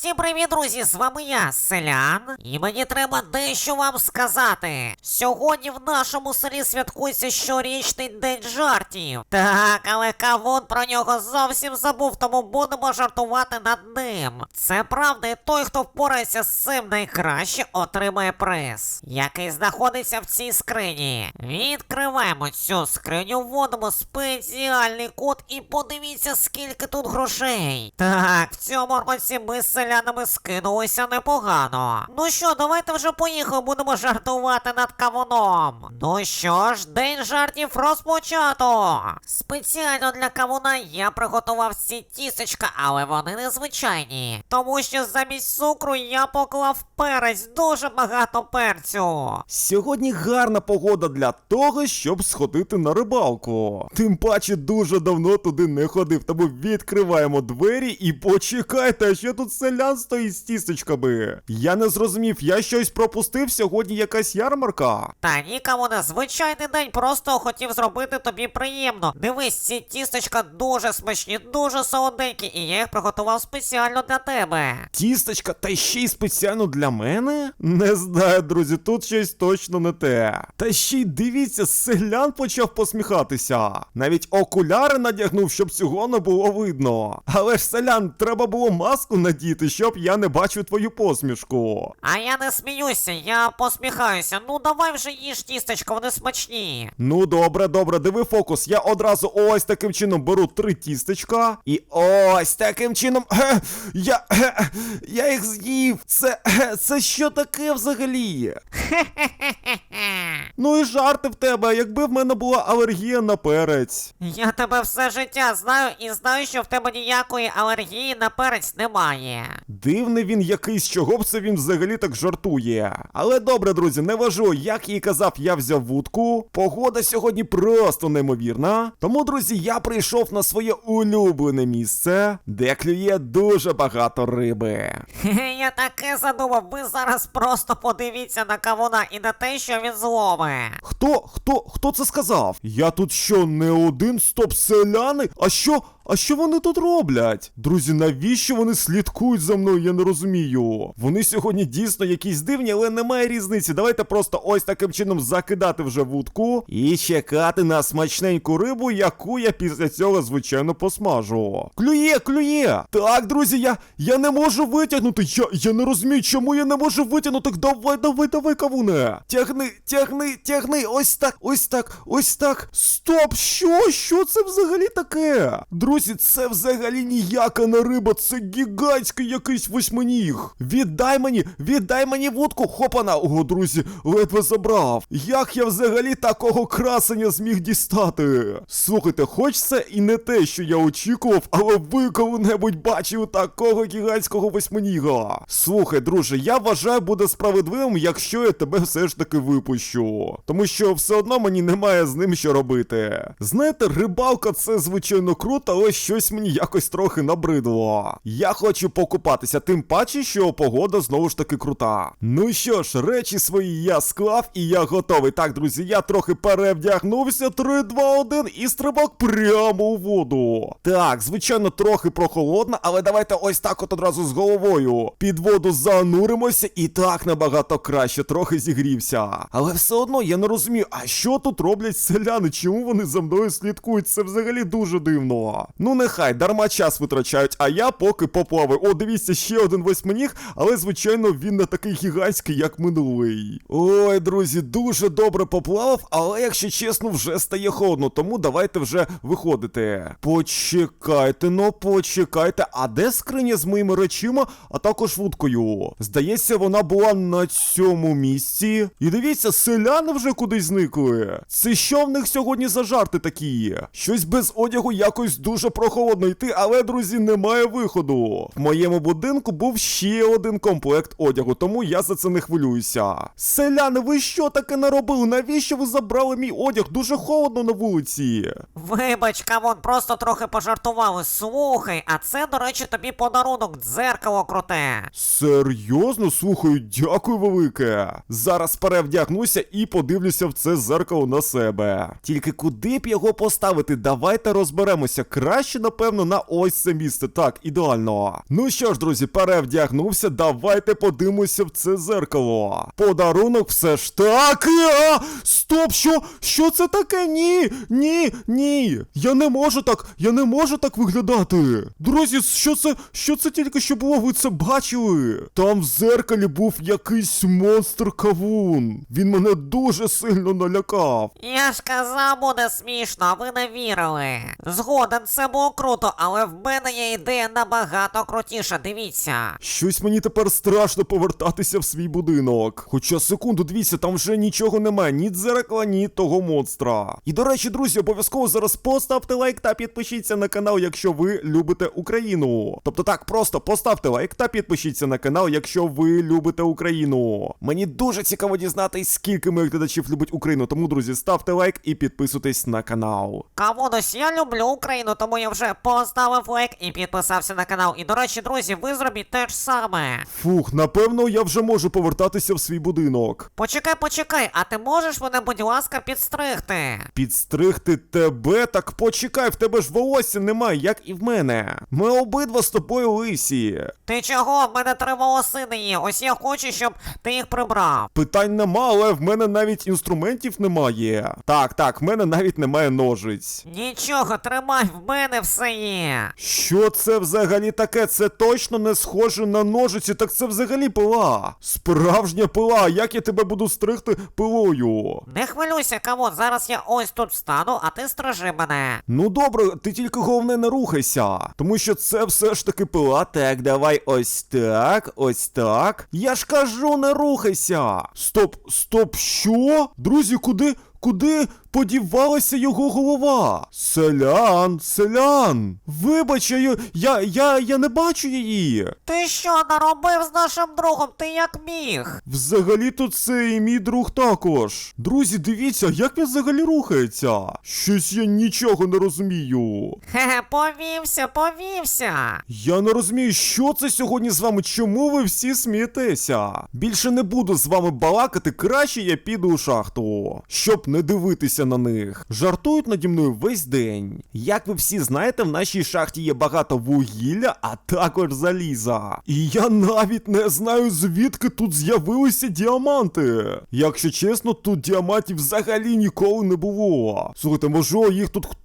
Всім привіт, друзі! З вами я, селян, і мені треба дещо вам сказати. Сьогодні в нашому селі святкується щорічний день жартів. Так, але кавун про нього зовсім забув, тому будемо жартувати над ним. Це правда, і той, хто впорається з цим найкраще, отримає приз, який знаходиться в цій скрині. Відкриваємо цю скриню, вводимо спеціальний код і подивіться, скільки тут грошей. Так, в цьому році ми з селянами скинулися непогано. Ну що, давайте вже поїхали, будемо жартувати над кавуном. Ну що ж, день жартів розпочато. Спеціально для кавуна я приготував ці тістечка, але вони незвичайні. Тому що замість цукру я поклав перець, дуже багато перцю. Сьогодні гарна погода для того, щоб сходити на рибалку. Тим паче дуже давно туди не ходив, тому відкриваємо двері і почекайте, що тут селян стоїть з тістечками. Я не зрозумів, я щось пропустив, сьогодні якась ярмарка. Та нікому не звичайний день, просто хотів зробити тобі приємно. Дивись, ці тістечка дуже смачні, дуже солоденькі, і я їх приготував спеціально для тебе. Тістечка, та ще й спеціально для мене? Не знаю, друзі, тут щось точно не те. Та ще й дивіться, селян почав посміхатися. Навіть окуляри надягнув, щоб цього не було видно. Але ж селян, треба було маску надіти, щоб я не бачив твою посмішку. А я не сміюся, я посміхаюся. Ну давай вже їж тістечка, вони смачні. Ну добре, добре, диви фокус. Я одразу ось таким чином беру три тістечка. І ось таким чином. Е, я. е, я їх з'їв. Це. е, це що таке взагалі? Ну і жарти в тебе, якби в мене була алергія на перець. Я тебе все життя знаю і знаю, що в тебе ніякої алергії на перець немає. Дивний він якийсь, чого б це він взагалі так жартує. Але добре, друзі, не важу, як і казав, я взяв вудку. Погода сьогодні просто неймовірна. Тому, друзі, я прийшов на своє улюблене місце, де клює дуже багато риби. Хе-хе, я таке задумав, ви зараз просто подивіться на кавуна і на те, що він злове. Хто, хто, хто це сказав? Я тут що, не один стоп селяни? А що? А що вони тут роблять? Друзі, навіщо вони слідкують за мною? Я не розумію. Вони сьогодні дійсно якісь дивні, але немає різниці. Давайте просто ось таким чином закидати вже вудку і чекати на смачненьку рибу, яку я після цього, звичайно, посмажу. Клює, клює! Так, друзі, я, я не можу витягнути. Я, я не розумію, чому я не можу витягнути. Давай, давай, давай, кавуне. Тягни, тягни, тягни. Ось так, ось так, ось так. Стоп! Що? Що це взагалі таке? Друзі, це взагалі ніяка не риба, це гігантський якийсь восьминіг. Віддай мені, віддай мені вудку, хопана. О, друзі, ледве забрав. Як я взагалі такого красення зміг дістати? Слухайте, хоч це і не те, що я очікував, але ви коли-небудь бачили такого гігантського восьминіга. Слухай, друже, я вважаю, буде справедливим, якщо я тебе все ж таки випущу. Тому що все одно мені немає з ним що робити. Знаєте, рибалка це звичайно круто, але щось мені якось трохи набридло. Я хочу покупатися, тим паче, що погода знову ж таки крута. Ну що ж, речі свої я склав і я готовий. Так, друзі, я трохи перевдягнувся. 3, 2, 1 і стрибок прямо у воду. Так, звичайно, трохи прохолодно, але давайте ось так от одразу з головою. Під воду зануримося і так набагато краще, трохи зігрівся. Але все одно я не розумію, а що тут роблять селяни? Чому вони за мною слідкують? Це взагалі дуже дивно. Ну нехай, дарма час витрачають, а я поки поплаваю. О, дивіться, ще один восьминіг, але звичайно він не такий гігантський, як минулий. Ой, друзі, дуже добре поплавав, але якщо чесно, вже стає холодно, тому давайте вже виходити. Почекайте, ну почекайте, а де скриня з моїми речима, а також вудкою? Здається, вона була на цьому місці. І дивіться, селяни вже кудись зникли. Це що в них сьогодні за жарти такі? Щось без одягу якось дуже прохолодно йти, але, друзі, немає виходу. В моєму будинку був ще один комплект одягу, тому я за це не хвилююся. Селяни, ви що таке наробили? Навіщо ви забрали мій одяг? Дуже холодно на вулиці. Вибач, кавун, просто трохи пожартували. Слухай, а це, до речі, тобі подарунок, дзеркало круте. Серйозно, слухаю, дякую велике. Зараз перевдягнуся і подивлюся в це зеркало на себе. Тільки куди б його поставити? Давайте розберемося. Краще краще, напевно, на ось це місце. Так, ідеально. Ну що ж, друзі, перевдягнувся, давайте подивимося в це зеркало. Подарунок все ж так. А! Стоп, що? Що це таке? Ні, ні, ні. Я не можу так, я не можу так виглядати. Друзі, що це? Що це тільки що було? Ви це бачили? Там в зеркалі був якийсь монстр кавун. Він мене дуже сильно налякав. Я ж казав, буде смішно, а ви не вірили. Згоден, це було круто, але в мене є ідея набагато крутіша, дивіться. Щось мені тепер страшно повертатися в свій будинок. Хоча секунду, дивіться, там вже нічого немає, ні дзеркала, ні того монстра. І до речі, друзі, обов'язково зараз поставте лайк та підпишіться на канал, якщо ви любите Україну. Тобто так, просто поставте лайк та підпишіться на канал, якщо ви любите Україну. Мені дуже цікаво дізнатись, скільки моїх глядачів любить Україну. Тому, друзі, ставте лайк і підписуйтесь на канал. Кавонось, я люблю Україну, тому я вже поставив лайк і підписався на канал. І до речі, друзі, ви зробіть те ж саме. Фух, напевно, я вже можу повертатися в свій будинок. Почекай, почекай, а ти можеш мене, будь ласка, підстригти? Підстригти тебе? Так почекай, в тебе ж волосся немає, як і в мене. Ми обидва з тобою лисі. Ти чого? В мене три волосини є. Ось я хочу, щоб ти їх прибрав. Питань нема, але в мене навіть інструментів немає. Так, так, в мене навіть немає ножиць. Нічого, тримай, в мене все є. Що це взагалі таке? Це точно не схоже на ножиці, так це взагалі пила. Справжня пила, як я тебе буду стригти пилою? Не хвилюйся, кавон, зараз я ось тут встану, а ти стражи мене. Ну добре, ти тільки головне не рухайся, тому що це все ж таки пила. Так, давай ось так, ось так. Я ж кажу, не рухайся. Стоп, стоп, що? Друзі, куди? Куди подівалася його голова? Селян, селян. Вибач, я, я, я, я не бачу її. Ти що наробив з нашим другом? Ти як міг? Взагалі-то це і мій друг також. Друзі, дивіться, як він взагалі рухається. Щось я нічого не розумію. Хе-хе, повівся, повівся. Я не розумію, що це сьогодні з вами, чому ви всі смієтеся? Більше не буду з вами балакати, краще я піду у шахту, щоб не дивитися на них. Жартують наді мною весь день. Як ви всі знаєте, в нашій шахті є багато вугілля, а також заліза. І я навіть не знаю, звідки тут з'явилися діаманти. Якщо чесно, тут діамантів взагалі ніколи не було. Слухайте, може їх тут хтось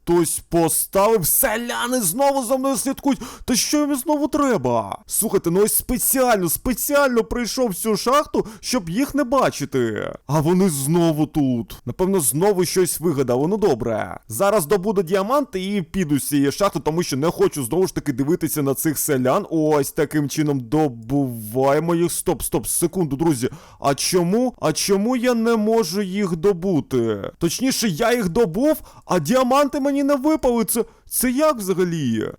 поставив? Селяни знову за мною слідкують. Та що їм знову треба? Слухайте, ну ось спеціально, спеціально прийшов в цю шахту, щоб їх не бачити. А вони знову тут. Напевно, знову щось вигадали. Ну добре. Зараз добуду діаманти і піду з цієї шахти, тому що не хочу знову ж таки дивитися на цих селян. Ось таким чином добуваємо їх. Стоп, стоп, секунду, друзі. А чому? А чому я не можу їх добути? Точніше, я їх добув, а діаманти мені не випали. Це, як взагалі?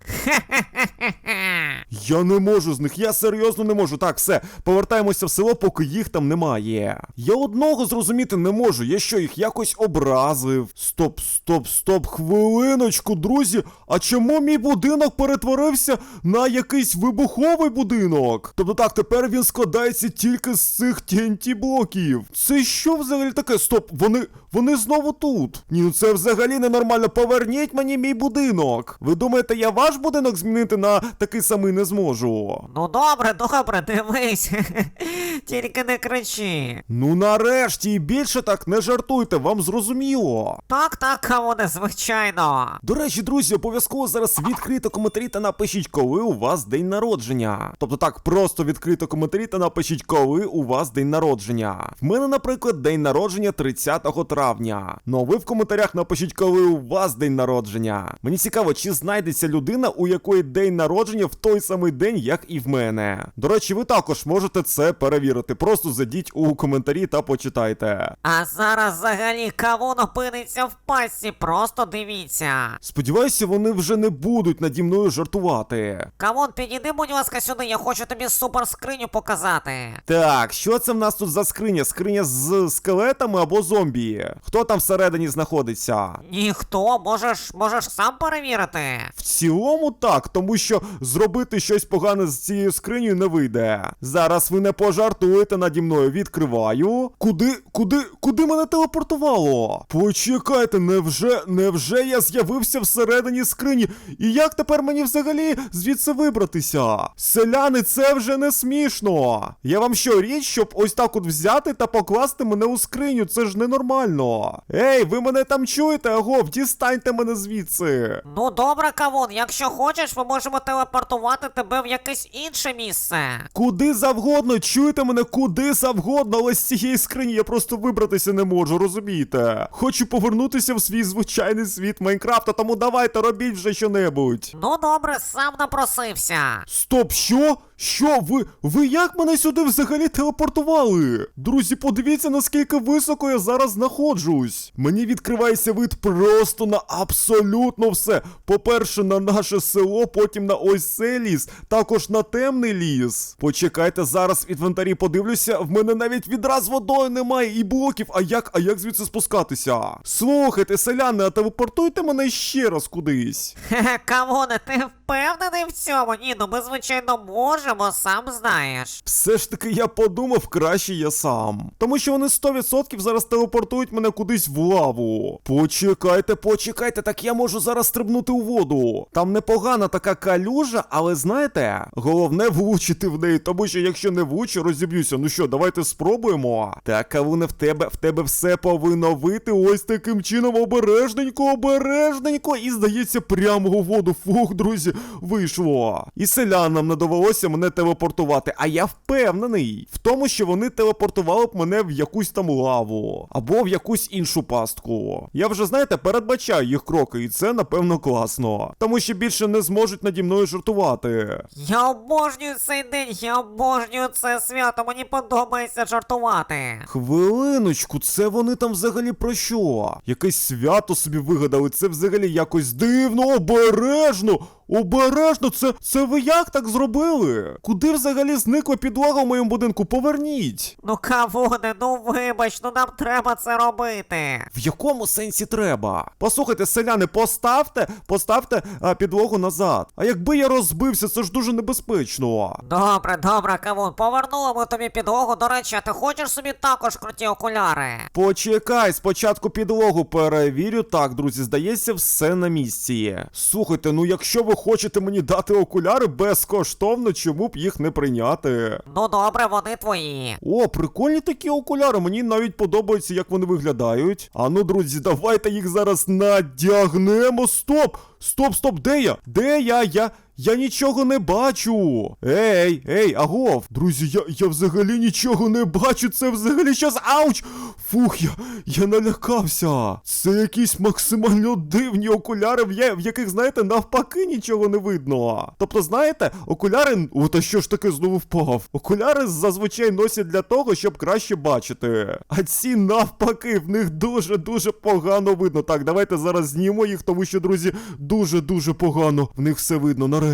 Я не можу з них, я серйозно не можу. Так, все, повертаємося в село, поки їх там немає. Я одного зрозуміти не можу, я що їх якось образив. Стоп, стоп, стоп, хвилиночку, друзі. А чому мій будинок перетворився на якийсь вибуховий будинок? Тобто так, тепер він складається тільки з цих TNT блоків. Це що взагалі таке? Стоп, вони. Вони знову тут. Ні, ну це взагалі ненормально. Поверніть мені мій будинок. Ви думаєте, я ваш будинок змінити на такий самий не зможу? Ну добре, добре, дивись. Тільки не кричи. Ну нарешті і більше так не жартуйте, вам зрозуміло. Так, так, кавоне, звичайно. До речі, друзі, обов'язково зараз відкрийте коментарі та напишіть, коли у вас день народження. Тобто так, просто відкрийте коментарі та напишіть, коли у вас день народження. В мене, наприклад, день народження 30 травня. Ну а ви в коментарях напишіть, коли у вас день народження. Мені цікаво, чи знайдеться людина, у якої день народження в той самий день, як і в мене. До речі, ви також можете це перевірити. Просто зайдіть у коментарі та почитайте. А зараз взагалі кавун опиниться в пастці, просто дивіться. Сподіваюся, вони вже не будуть наді мною жартувати. Кавун, підійди, будь ласка, сюди, я хочу тобі супер скриню показати. Так, що це в нас тут за скриня? Скриня з скелетами або зомбі? Хто там всередині знаходиться? Ніхто, можеш, можеш сам перевірити. В цілому так, тому що зробити щось погане з цією скринею не вийде. Зараз ви не пожартуєте наді мною. Відкриваю. Куди, куди, куди мене телепортувало? Почекайте, невже, невже я з'явився всередині скрині? І як тепер мені взагалі звідси вибратися? Селяни, це вже не смішно. Я вам що, річ, щоб ось так от взяти та покласти мене у скриню? Це ж ненормально. Ей, ви мене там чуєте? Агов, дістаньте мене звідси. Ну добре, кавун, якщо хочеш, ми можемо телепортувати тебе в якесь інше місце. Куди завгодно, чуєте мене куди завгодно, але з цієї скрині я просто вибратися не можу, розумієте? Хочу повернутися в свій звичайний світ Майнкрафта, тому давайте робіть вже щонебудь. Ну добре, сам напросився. Стоп, що? Що? Ви. Ви як мене сюди взагалі телепортували? Друзі, подивіться, наскільки високо я зараз знаходжусь. Мені відкривається вид просто на абсолютно все. По-перше, на наше село, потім на ось цей ліс, також на темний ліс. Почекайте, зараз в інвентарі подивлюся, в мене навіть відра з водою немає і блоків. А як, а як звідси спускатися? Слухайте, селяни, а телепортуйте мене ще раз кудись. Хе-хе, кавуне, ти впевнений в цьому? Ні, ну ми звичайно можемо, сам знаєш. Все ж таки я подумав, краще я сам. Тому що вони 100% зараз телепортують мене кудись в лаву. Почекайте, почекайте, так я можу зараз стрибнути у воду. Там непогана така калюжа, але знаєте, головне влучити в неї, тому що якщо не влучу, розіб'юся. Ну що, давайте спробуємо. Так, Кавуне, в тебе в тебе все повинно вийти ось таким чином. Обережненько, обережненько. І здається, прямо у воду. Фух, друзі, вийшло. І селянам не довелося мене телепортувати. А я впевнений в тому, що вони телепортували б мене в якусь там лаву або в якусь іншу пастку. Я вже, знаєте, передбачаю їх кроки, і це напевно класно. Тому що більше не зможуть наді мною жартувати. Я обожнюю цей день, я обожнюю це свято, мені подобається жартувати. Хвилиночку, це вони там взагалі про що? Якесь свято собі вигадали, це взагалі якось дивно, обережно. Обережно, це, це ви як так зробили? Куди взагалі зникла підлога в моєму будинку? Поверніть. Ну кавуне, ну вибач, ну нам треба це робити. В якому сенсі треба? Послухайте, селяни, поставте, поставте а, підлогу назад. А якби я розбився, це ж дуже небезпечно. Добре, добре, кавун, повернули ми тобі підлогу. До речі, а ти хочеш собі також круті окуляри? Почекай, спочатку підлогу перевірю. Так, друзі, здається, все на місці. Слухайте, ну якщо ви хочете мені дати окуляри безкоштовно, чому б їх не прийняти? Ну добре, вони твої. О, прикольні такі окуляри, мені навіть подобається, як вони виглядають. А ну, друзі, давайте їх зараз надягнемо. Стоп! Стоп, стоп, де я? Де я? Я. Я нічого не бачу. Ей, ей, агов. Друзі, я, я взагалі нічого не бачу. Це взагалі щось. Ауч! Фух, я, я налякався. Це якісь максимально дивні окуляри, в, яких, знаєте, навпаки нічого не видно. Тобто, знаєте, окуляри. От а що ж таке знову впав? Окуляри зазвичай носять для того, щоб краще бачити. А ці навпаки, в них дуже-дуже погано видно. Так, давайте зараз знімемо їх, тому що, друзі, дуже-дуже погано. В них все видно нарешті.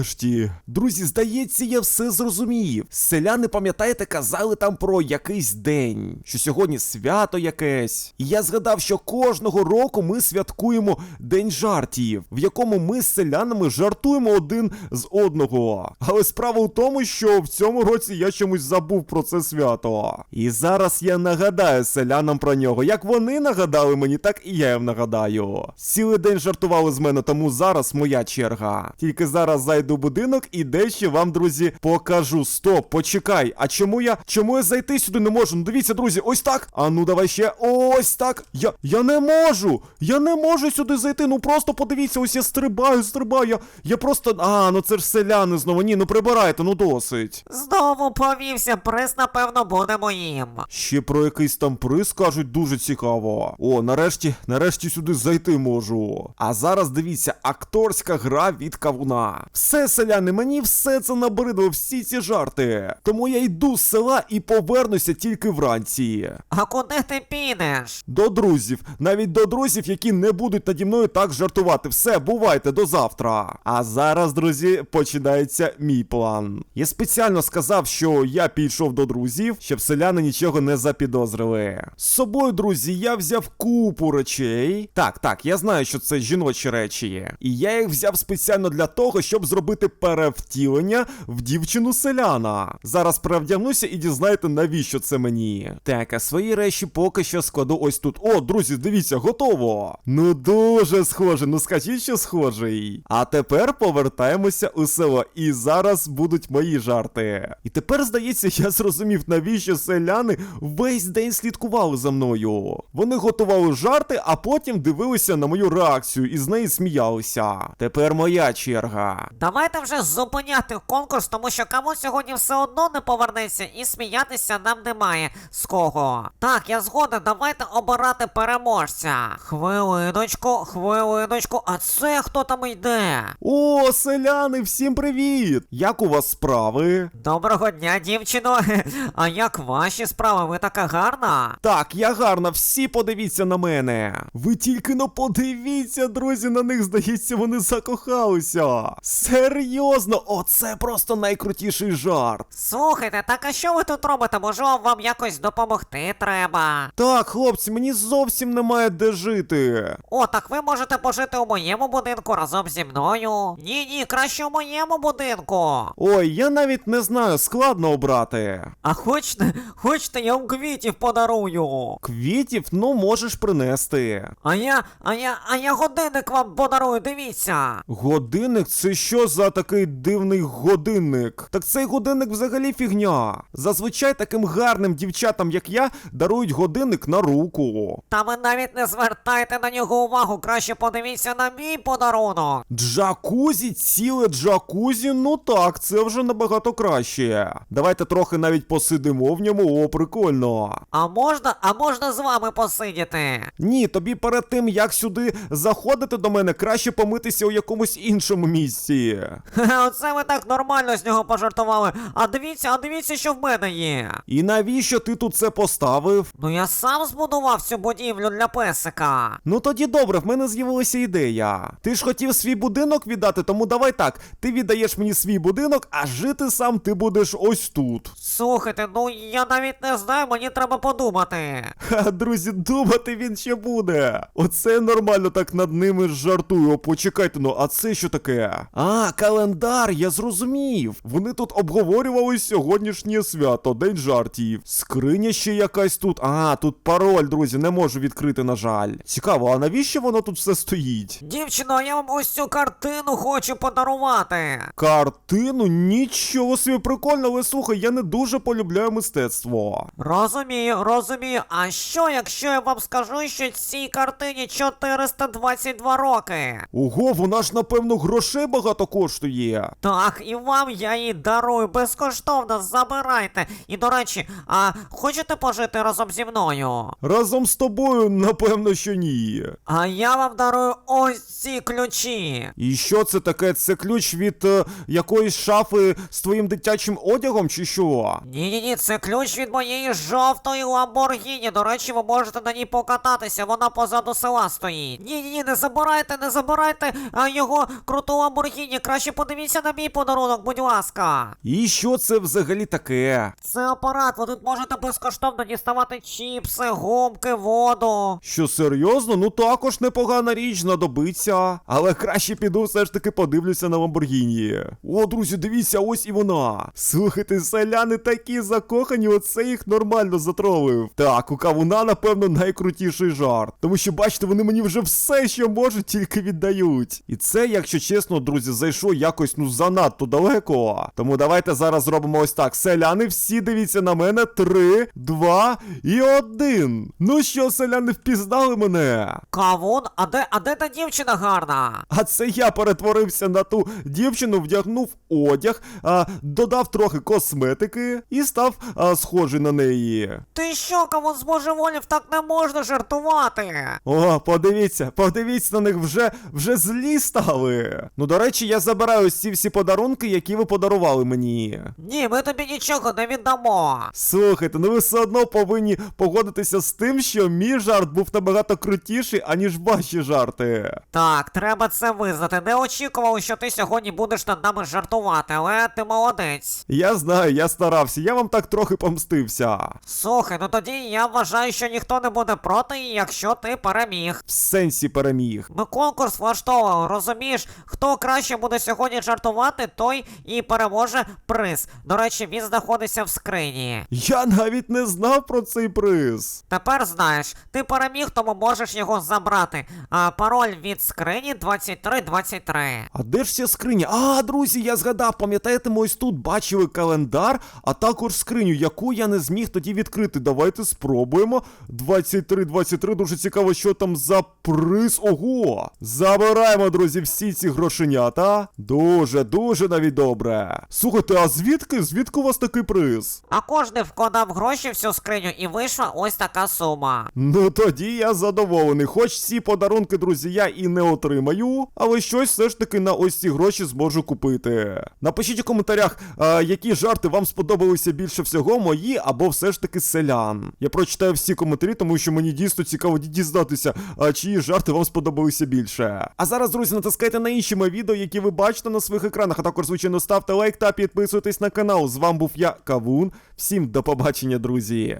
Друзі, здається, я все зрозумів. Селяни, пам'ятаєте, казали там про якийсь день, що сьогодні свято якесь. І я згадав, що кожного року ми святкуємо День жартів, в якому ми з селянами жартуємо один з одного. Але справа у тому, що в цьому році я чомусь забув про це свято. І зараз я нагадаю селянам про нього. Як вони нагадали мені, так і я їм нагадаю. Цілий день жартували з мене, тому зараз моя черга. Тільки зараз зайду в будинок і дещо вам, друзі, покажу. Стоп, почекай. А чому я чому я зайти сюди не можу? Ну дивіться, друзі, ось так. А ну давай ще ось так. Я я не можу. Я не можу сюди зайти. Ну просто подивіться, ось я стрибаю, стрибаю. Я, я просто. А, ну це ж селяни знову. Ні, ну прибирайте, ну досить. Знову повівся, приз, напевно, буде моїм. Ще про якийсь там приз кажуть дуже цікаво. О, нарешті, нарешті сюди зайти можу. А зараз дивіться, акторська гра від кавуна. Все Все, селяни, мені все це набридло, всі ці жарти. Тому я йду з села і повернуся тільки вранці. А куди ти підеш? До друзів, навіть до друзів, які не будуть наді мною так жартувати. Все, бувайте до завтра. А зараз, друзі, починається мій план. Я спеціально сказав, що я підійшов до друзів, щоб селяни нічого не запідозрили. З собою, друзі, я взяв купу речей. Так, так, я знаю, що це жіночі речі. І я їх взяв спеціально для того, щоб зробити перевтілення в дівчину селяна. Зараз перевдягнуся і дізнаєте, навіщо це мені. Так, а свої речі поки що складу ось тут. О, друзі, дивіться, готово. Ну дуже схоже, ну скажіть, що схожий. А тепер повертаємося у село. І зараз будуть мої жарти. І тепер, здається, я зрозумів, навіщо селяни весь день слідкували за мною. Вони готували жарти, а потім дивилися на мою реакцію і з неї сміялися. Тепер моя черга. Давайте вже зупиняти конкурс, тому що кому сьогодні все одно не повернеться і сміятися нам немає з кого. Так, я згоден, давайте обирати переможця. Хвилиночку, хвилиночку, а це хто там йде? О, селяни, всім привіт! Як у вас справи? Доброго дня, дівчино. А як ваші справи? Ви така гарна? Так, я гарна, всі подивіться на мене. Ви тільки но подивіться, друзі, на них здається, вони закохалися. Серйозно, оце просто найкрутіший жарт. Слухайте, так а що ви тут робите? Може вам якось допомогти треба? Так, хлопці, мені зовсім немає де жити. О, так ви можете пожити у моєму будинку разом зі мною. Ні, ні, краще у моєму будинку. Ой, я навіть не знаю, складно обрати. А хочете, хочете, я вам квітів подарую. Квітів, ну можеш принести. А я, а я, а я годинник вам подарую, дивіться. Годинник це що за такий дивний годинник? Так цей годинник взагалі фігня. Зазвичай таким гарним дівчатам, як я, дарують годинник на руку. Та ви навіть не звертайте на нього увагу, краще подивіться на мій подарунок. Джакузі, ціле джакузі, ну так, це вже набагато краще. Давайте трохи навіть посидимо в ньому, о, прикольно. А можна, а можна з вами посидіти? Ні, тобі перед тим, як сюди заходити до мене, краще помитися у якомусь іншому місці. Хе, Оце ви так нормально з нього пожартували. А дивіться, а дивіться, що в мене є. І навіщо ти тут це поставив? Ну я сам збудував цю будівлю для песика. Ну тоді добре, в мене з'явилася ідея. Ти ж хотів свій будинок віддати, тому давай так. Ти віддаєш мені свій будинок, а жити сам ти будеш ось тут. Слухайте, ну я навіть не знаю, мені треба подумати. Ха, друзі, думати він ще буде. Оце нормально так над ними жартую. О, почекайте, ну, а це що таке? А, календар, я зрозумів. Вони тут обговорювали сьогоднішнє свято, день жартів. Скриня ще якась тут. А, тут пароль, друзі, не можу відкрити, на жаль. Цікаво, а навіщо воно тут все стоїть? Дівчино, я вам ось цю картину хочу подарувати. Картину? Нічого собі прикольно, але слухай, я не дуже полюбляю мистецтво. Розумію, розумію. А що, якщо я вам скажу, що цій картині 422 роки? Ого, вона ж напевно грошей багато коштує. Так, і вам я її дарую безкоштовно, забирайте. І до речі, а хочете пожити разом зі мною? Разом з тобою, напевно, що ні. А я вам дарую ось ці ключі. І що це таке? Це ключ від е, якоїсь шафи з твоїм дитячим одягом, чи що? Ні, ні, ні, це ключ від моєї жовтої Ламборгіні. До речі, ви можете на ній покататися, вона позаду села стоїть. Ні, ні, ні, не забирайте, не забирайте а, його круту Ламборгіні. Краще подивіться на мій подарунок, будь ласка. І що це взагалі таке? Це апарат, ви тут можете безкоштовно діставати чіпси, гумки, воду. Що серйозно? Ну також непогана річ, знадобиться. Але краще піду все ж таки подивлюся на Ламборгіні. О, друзі, дивіться, ось і вона. Слухайте, селяни такі закохані, оце їх нормально затролив. Так, у кавуна, напевно, найкрутіший жарт. Тому що, бачите, вони мені вже все, що можуть, тільки віддають. І це, якщо чесно, друзі, зайшло якось ну занадто далеко. Тому давайте зараз зробимо ось так. Селяни, всі дивіться на мене. Три, два і один. Ну що, селяни, впізнали мене? Кавун, а де, а де та дівчина гарна? А це я перетворився на ту дівчину, вдягнув одяг, а, додав трохи косметики і став а, схожий на неї. Ти що, кавун збожеволів, так не можна жартувати. О, подивіться, подивіться на них вже вже злі стали. Ну, до речі, я забираю ось ці всі подарунки, які ви подарували мені. Ні, ми тобі нічого не віддамо. Слухайте, ну ви все одно повинні погодитися з тим, що мій жарт був набагато крутіший, аніж ваші жарти. Так, треба це визнати. Не очікував, що ти сьогодні будеш над нами жартувати, але ти молодець. Я знаю, я старався, я вам так трохи помстився. Слухай, ну тоді я вважаю, що ніхто не буде проти, якщо ти переміг. В сенсі переміг. Ми конкурс влаштовували, розумієш? Хто краще буде сьогодні жартувати, той і переможе приз. До речі, він знаходиться в скрині. Я навіть не знав про цей приз. Тепер знаєш, ти переміг, тому можеш його забрати. А пароль від скрині 2323. А де ж ця скриня? А, друзі, я згадав, пам'ятаєте, ми ось тут бачили календар, а також скриню, яку я не зміг тоді відкрити. Давайте спробуємо. 23-23, дуже цікаво, що там за приз. Ого! Забираємо, друзі, всі ці грошенята. Дуже, дуже навіть добре. Слухайте, а звідки? Звідки у вас такий приз? А кожен вкладав гроші в цю скриню і вийшла ось така сума. Ну тоді я задоволений. Хоч ці подарунки, друзі, я і не отримаю, але щось все ж таки на ось ці гроші зможу купити. Напишіть у коментарях, а, які жарти вам сподобалися більше всього, мої або все ж таки селян. Я прочитаю всі коментарі, тому що мені дійсно цікаво дізнатися, а, чиї жарти вам сподобалися більше. А зараз, друзі, натискайте на інші мої відео, які ви бачите на своїх екранах. А також, звичайно, ставте лайк та підписуйтесь на канал. З вами був я, Кавун. Всім до побачення, друзі.